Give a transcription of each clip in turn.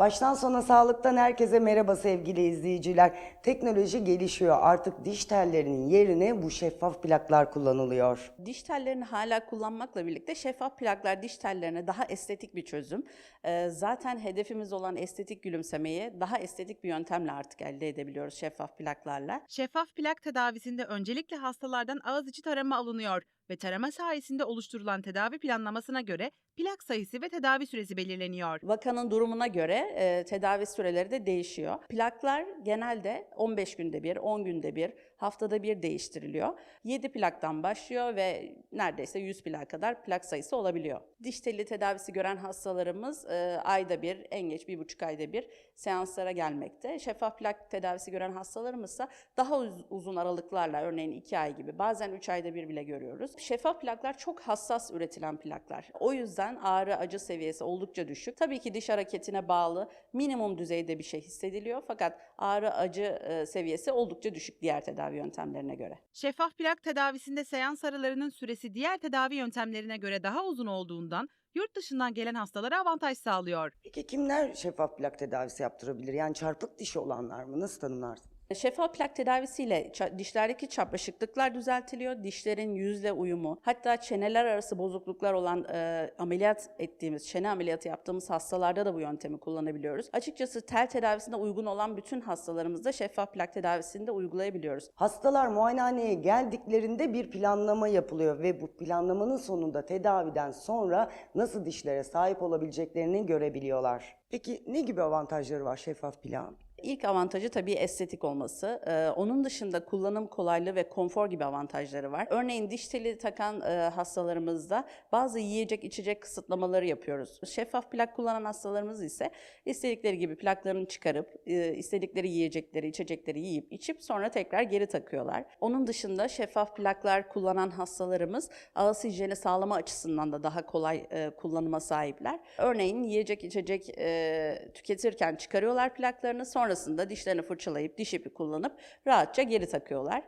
Baştan sona sağlıktan herkese merhaba sevgili izleyiciler. Teknoloji gelişiyor. Artık diş tellerinin yerine bu şeffaf plaklar kullanılıyor. Diş tellerini hala kullanmakla birlikte şeffaf plaklar diş tellerine daha estetik bir çözüm. Ee, zaten hedefimiz olan estetik gülümsemeyi daha estetik bir yöntemle artık elde edebiliyoruz şeffaf plaklarla. Şeffaf plak tedavisinde öncelikle hastalardan ağız içi tarama alınıyor ve tarama sayesinde oluşturulan tedavi planlamasına göre plak sayısı ve tedavi süresi belirleniyor. Vakanın durumuna göre tedavi süreleri de değişiyor. Plaklar genelde 15 günde bir, 10 günde bir, haftada bir değiştiriliyor. 7 plaktan başlıyor ve neredeyse 100 plak kadar plak sayısı olabiliyor. Diş teli tedavisi gören hastalarımız e, ayda bir, en geç bir buçuk ayda bir seanslara gelmekte. Şeffaf plak tedavisi gören hastalarımız ise daha uz- uzun aralıklarla örneğin 2 ay gibi bazen 3 ayda bir bile görüyoruz. Şeffaf plaklar çok hassas üretilen plaklar. O yüzden ağrı acı seviyesi oldukça düşük. Tabii ki diş hareketine bağlı minimum düzeyde bir şey hissediliyor fakat ağrı acı e, seviyesi oldukça düşük diğer tedavi yöntemlerine göre. Şeffaf plak tedavisinde seans aralarının süresi diğer tedavi yöntemlerine göre daha uzun olduğundan yurt dışından gelen hastalara avantaj sağlıyor. Peki kimler şeffaf plak tedavisi yaptırabilir? Yani çarpık dişi olanlar mı? Nasıl tanımlarsın? Şeffaf plak tedavisiyle dişlerdeki çapraşıklıklar düzeltiliyor. Dişlerin yüzle uyumu, hatta çeneler arası bozukluklar olan e, ameliyat ettiğimiz, çene ameliyatı yaptığımız hastalarda da bu yöntemi kullanabiliyoruz. Açıkçası tel tedavisine uygun olan bütün hastalarımızda şeffaf plak tedavisini de uygulayabiliyoruz. Hastalar muayenehaneye geldiklerinde bir planlama yapılıyor ve bu planlamanın sonunda tedaviden sonra nasıl dişlere sahip olabileceklerini görebiliyorlar. Peki ne gibi avantajları var şeffaf plağın? İlk avantajı tabii estetik olması. Ee, onun dışında kullanım kolaylığı ve konfor gibi avantajları var. Örneğin diş teli takan e, hastalarımızda bazı yiyecek içecek kısıtlamaları yapıyoruz. Şeffaf plak kullanan hastalarımız ise istedikleri gibi plaklarını çıkarıp e, istedikleri yiyecekleri, içecekleri yiyip içip sonra tekrar geri takıyorlar. Onun dışında şeffaf plaklar kullanan hastalarımız ağız hijyeni sağlama açısından da daha kolay e, kullanıma sahipler. Örneğin yiyecek içecek e, tüketirken çıkarıyorlar plaklarını sonrasında dişlerini fırçalayıp diş ipi kullanıp rahatça geri takıyorlar.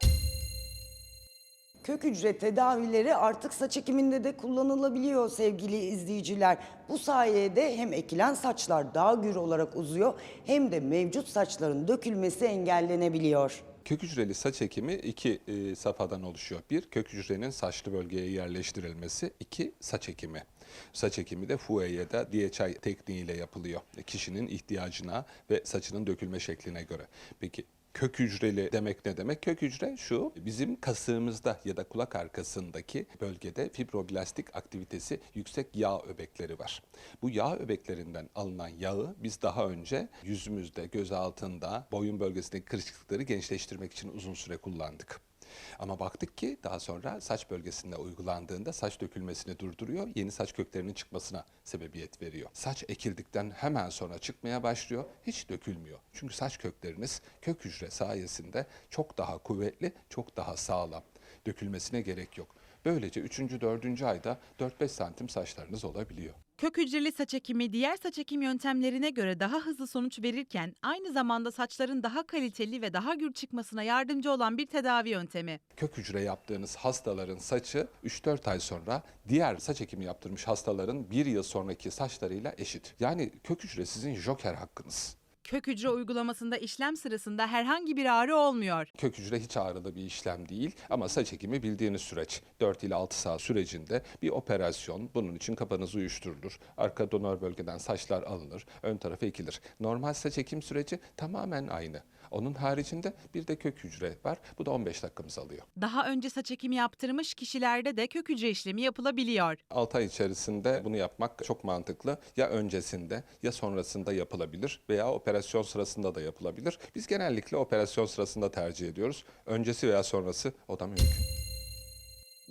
Kök hücre tedavileri artık saç ekiminde de kullanılabiliyor sevgili izleyiciler. Bu sayede hem ekilen saçlar daha gür olarak uzuyor hem de mevcut saçların dökülmesi engellenebiliyor. Kök hücreli saç ekimi iki e, safhadan oluşuyor. Bir, kök hücrenin saçlı bölgeye yerleştirilmesi. iki saç ekimi. Saç ekimi de FUE ya da DHI tekniğiyle yapılıyor. Kişinin ihtiyacına ve saçının dökülme şekline göre. Peki kök hücreli demek ne demek? Kök hücre şu, bizim kasığımızda ya da kulak arkasındaki bölgede fibroblastik aktivitesi yüksek yağ öbekleri var. Bu yağ öbeklerinden alınan yağı biz daha önce yüzümüzde, göz altında, boyun bölgesindeki kırışıklıkları gençleştirmek için uzun süre kullandık. Ama baktık ki daha sonra saç bölgesinde uygulandığında saç dökülmesini durduruyor, yeni saç köklerinin çıkmasına sebebiyet veriyor. Saç ekildikten hemen sonra çıkmaya başlıyor, hiç dökülmüyor. Çünkü saç kökleriniz kök hücre sayesinde çok daha kuvvetli, çok daha sağlam. Dökülmesine gerek yok. Böylece 3. 4. ayda 4-5 santim saçlarınız olabiliyor. Kök hücreli saç ekimi diğer saç ekim yöntemlerine göre daha hızlı sonuç verirken aynı zamanda saçların daha kaliteli ve daha gür çıkmasına yardımcı olan bir tedavi yöntemi. Kök hücre yaptığınız hastaların saçı 3-4 ay sonra diğer saç ekimi yaptırmış hastaların 1 yıl sonraki saçlarıyla eşit. Yani kök hücre sizin joker hakkınız. Kök hücre uygulamasında işlem sırasında herhangi bir ağrı olmuyor. Kök hücre hiç ağrılı bir işlem değil ama saç ekimi bildiğiniz süreç. 4 ile 6 saat sürecinde bir operasyon. Bunun için kafanız uyuşturulur. Arka donör bölgeden saçlar alınır. Ön tarafa ekilir. Normal saç ekim süreci tamamen aynı. Onun haricinde bir de kök hücre var. Bu da 15 dakikamız alıyor. Daha önce saç ekimi yaptırmış kişilerde de kök hücre işlemi yapılabiliyor. 6 ay içerisinde bunu yapmak çok mantıklı. Ya öncesinde ya sonrasında yapılabilir veya operasyon sırasında da yapılabilir. Biz genellikle operasyon sırasında tercih ediyoruz. Öncesi veya sonrası o da mümkün.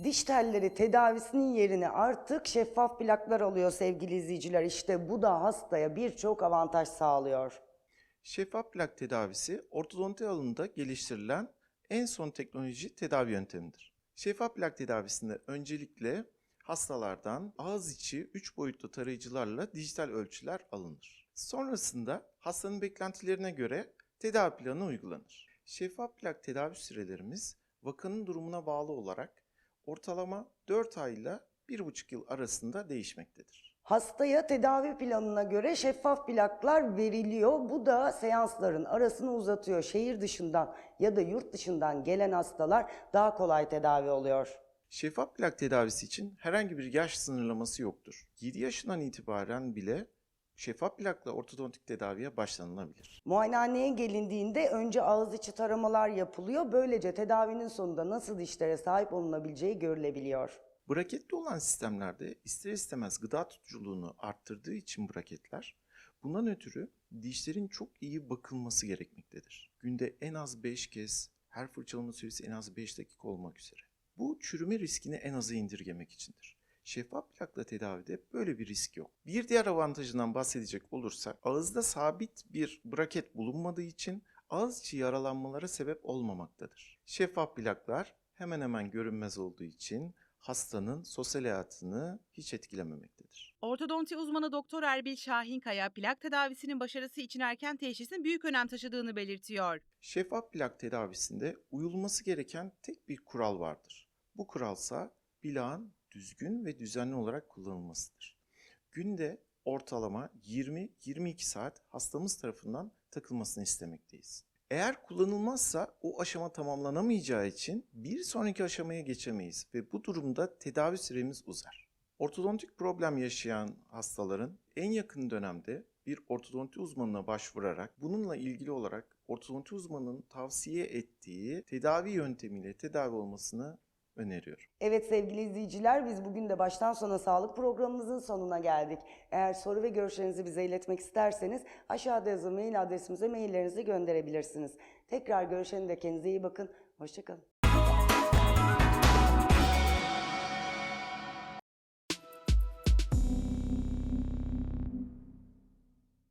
Diş telleri tedavisinin yerine artık şeffaf plaklar alıyor sevgili izleyiciler. İşte bu da hastaya birçok avantaj sağlıyor. Şeffaf plak tedavisi ortodonti alanında geliştirilen en son teknoloji tedavi yöntemidir. Şeffaf plak tedavisinde öncelikle hastalardan ağız içi 3 boyutlu tarayıcılarla dijital ölçüler alınır. Sonrasında hastanın beklentilerine göre tedavi planı uygulanır. Şeffaf plak tedavi sürelerimiz vakanın durumuna bağlı olarak ortalama 4 ay ile 1,5 yıl arasında değişmektedir. Hastaya tedavi planına göre şeffaf plaklar veriliyor. Bu da seansların arasını uzatıyor. Şehir dışından ya da yurt dışından gelen hastalar daha kolay tedavi oluyor. Şeffaf plak tedavisi için herhangi bir yaş sınırlaması yoktur. 7 yaşından itibaren bile şeffaf plakla ortodontik tedaviye başlanılabilir. Muayenehaneye gelindiğinde önce ağız içi taramalar yapılıyor. Böylece tedavinin sonunda nasıl dişlere sahip olunabileceği görülebiliyor. Braketli olan sistemlerde ister istemez gıda tutuculuğunu arttırdığı için braketler, bundan ötürü dişlerin çok iyi bakılması gerekmektedir. Günde en az 5 kez, her fırçalama süresi en az 5 dakika olmak üzere. Bu çürüme riskini en aza indirgemek içindir. Şeffaf plakla tedavide böyle bir risk yok. Bir diğer avantajından bahsedecek olursak ağızda sabit bir braket bulunmadığı için ağız içi yaralanmalara sebep olmamaktadır. Şeffaf plaklar hemen hemen görünmez olduğu için hastanın sosyal hayatını hiç etkilememektedir. Ortodonti uzmanı Doktor Erbil Şahinkaya plak tedavisinin başarısı için erken teşhisin büyük önem taşıdığını belirtiyor. Şeffaf plak tedavisinde uyulması gereken tek bir kural vardır. Bu kuralsa plağın düzgün ve düzenli olarak kullanılmasıdır. Günde ortalama 20-22 saat hastamız tarafından takılmasını istemekteyiz. Eğer kullanılmazsa o aşama tamamlanamayacağı için bir sonraki aşamaya geçemeyiz ve bu durumda tedavi süremiz uzar. Ortodontik problem yaşayan hastaların en yakın dönemde bir ortodonti uzmanına başvurarak bununla ilgili olarak ortodonti uzmanının tavsiye ettiği tedavi yöntemiyle tedavi olmasını öneriyorum. Evet sevgili izleyiciler biz bugün de baştan sona sağlık programımızın sonuna geldik. Eğer soru ve görüşlerinizi bize iletmek isterseniz aşağıda yazılı mail adresimize maillerinizi gönderebilirsiniz. Tekrar görüşelim de kendinize iyi bakın. Hoşçakalın.